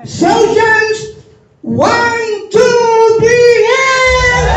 Soldiers, one, two, three, and...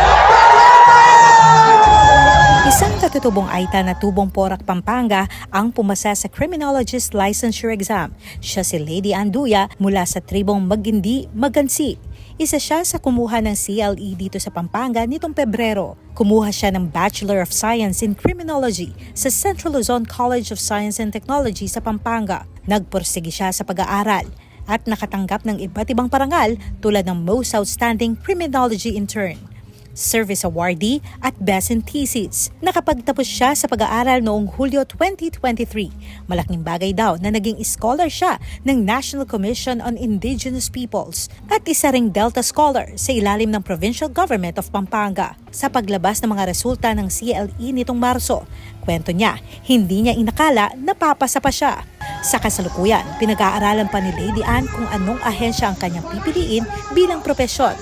Isang katutubong Aita na tubong Porac, Pampanga ang pumasa sa Criminologist Licensure Exam. Siya si Lady Anduya mula sa tribong Magindi, Magansi. Isa siya sa kumuha ng CLE dito sa Pampanga nitong Pebrero. Kumuha siya ng Bachelor of Science in Criminology sa Central Luzon College of Science and Technology sa Pampanga. Nagpursige siya sa pag-aaral at nakatanggap ng iba't ibang parangal tulad ng Most Outstanding Criminology Intern. Service Awardee at Best in Thesis. Nakapagtapos siya sa pag-aaral noong Hulyo 2023. Malaking bagay daw na naging scholar siya ng National Commission on Indigenous Peoples at isa ring Delta Scholar sa ilalim ng Provincial Government of Pampanga. Sa paglabas ng mga resulta ng CLE nitong Marso, kwento niya, hindi niya inakala na papasa pa siya. Sa kasalukuyan, pinag-aaralan pa ni Lady Anne kung anong ahensya ang kanyang pipiliin bilang propesyon.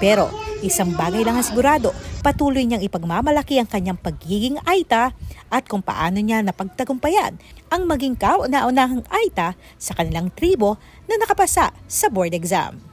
Pero isang bagay lang ang sigurado, patuloy niyang ipagmamalaki ang kanyang pagiging Aita at kung paano niya napagtagumpayan ang maging kauna-unahang Aita sa kanilang tribo na nakapasa sa board exam.